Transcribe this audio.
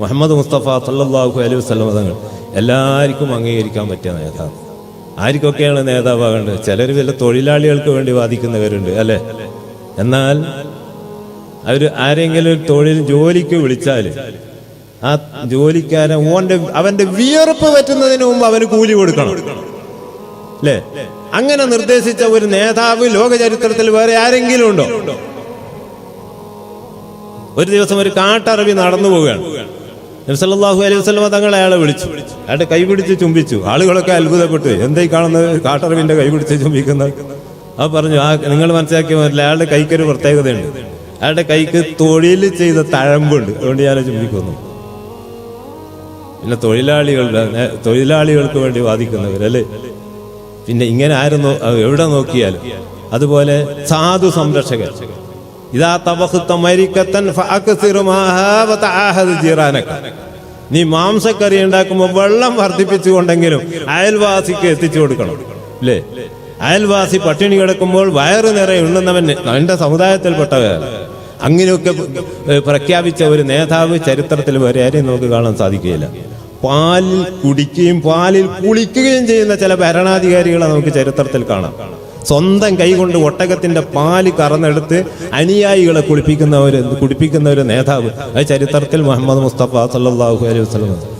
മുഹമ്മദ് മുസ്തഫ സല്ലാഹു അലൈഹി വസല്ലം തങ്ങൾ എല്ലാവർക്കും അംഗീകരിക്കാൻ പറ്റിയ നേതാവ്. ആർക്കൊക്കെയാണ് നേതാവാകേണ്ടത്? ചിലർ വല്ല തൊഴിലാളികൾക്ക് വേണ്ടി വാദിക്കുന്നവരുണ്ട് അല്ലേ? എന്നാൽ അവർ ആരെങ്കിലും ഒരു തൊഴിൽ ജോലിക്ക് വിളിച്ചാൽ ആ ജോലിക്കാരൻ ഓന്റെ അവന്റെ വിയർപ്പ് പറ്റുന്നതിന് മുമ്പ് അവന് കൂലി കൊടുക്കണം. അല്ലേ? അങ്ങനെ നിർദ്ദേശിച്ച ഒരു നേതാവ് ലോക ചരിത്രത്തിൽ വേറെ ആരെങ്കിലും ഉണ്ടോ? ഒരു ദിവസം ഒരു കാട്ടറബി നടന്നു പോവുകയാണ്. നബ്സല്ലാഹു അലൈഹി വസ്ലമ തങ്ങൾ അയാളെ വിളിച്ചു. അയാളുടെ കൈ പിടിച്ച് ചുംബിച്ചു. ആളുകളൊക്കെ അത്ഭുതപ്പെട്ടു. എന്തായി കാണുന്നത്? കാട്ടറിവിന്റെ കൈ പിടിച്ച് ചുംബിക്കുന്നത്. ആ പറഞ്ഞു ആ നിങ്ങൾ മനസ്സിലാക്കിയ പറ്റില്ല അയാളുടെ കൈക്കൊരു പ്രത്യേകതയുണ്ട്. അയാളുടെ കൈക്ക് തൊഴിൽ ചെയ്ത തഴമ്പുണ്ട്. അതുകൊണ്ട് ഞാൻ ചുംബിക്കുന്നു. പിന്നെ തൊഴിലാളികളുടെ തൊഴിലാളികൾക്ക് വേണ്ടി വാദിക്കുന്നവരല്ലേ പിന്നെ ഇങ്ങനെ ആരും എവിടെ നോക്കിയാലും അതുപോലെ സാധു സംരക്ഷകർ. ഇതാ തവഹുത്ത മരിക്കത്തൻ. നീ മാംസക്കറി ഉണ്ടാക്കുമ്പോൾ വെള്ളം വർദ്ധിപ്പിച്ചുകൊണ്ടെങ്കിലും അയൽവാസിക്ക് എത്തിച്ചു കൊടുക്കണം. അല്ലേ അയൽവാസി പട്ടിണി കിടക്കുമ്പോൾ വയറ് നിറയെ ഉണ്ണുന്നവൻ എന്റെ സമുദായത്തിൽപ്പെട്ടവരാണ് അങ്ങനെയൊക്കെ പ്രഖ്യാപിച്ച ഒരു നേതാവ് ചരിത്രത്തിൽ വരെ ആരെയും നമുക്ക് കാണാൻ സാധിക്കുകയില്ല. പാലിൽ കുടിക്കുകയും പാലിൽ കുളിക്കുകയും ചെയ്യുന്ന ചില ഭരണാധികാരികളെ നമുക്ക് ചരിത്രത്തിൽ കാണാം. സ്വന്തം കൈകൊണ്ട് ഒട്ടകത്തിന്റെ പാൽ കറന്നെടുത്ത് അനുയായികളെ കുളിപ്പിക്കുന്ന ഒരു കുടിപ്പിക്കുന്ന ഒരു നേതാവ്. അത് ചരിത്രത്തിൽ മുഹമ്മദ് മുസ്തഫ സല്ലാഹു അലൈഹി വസല്ലം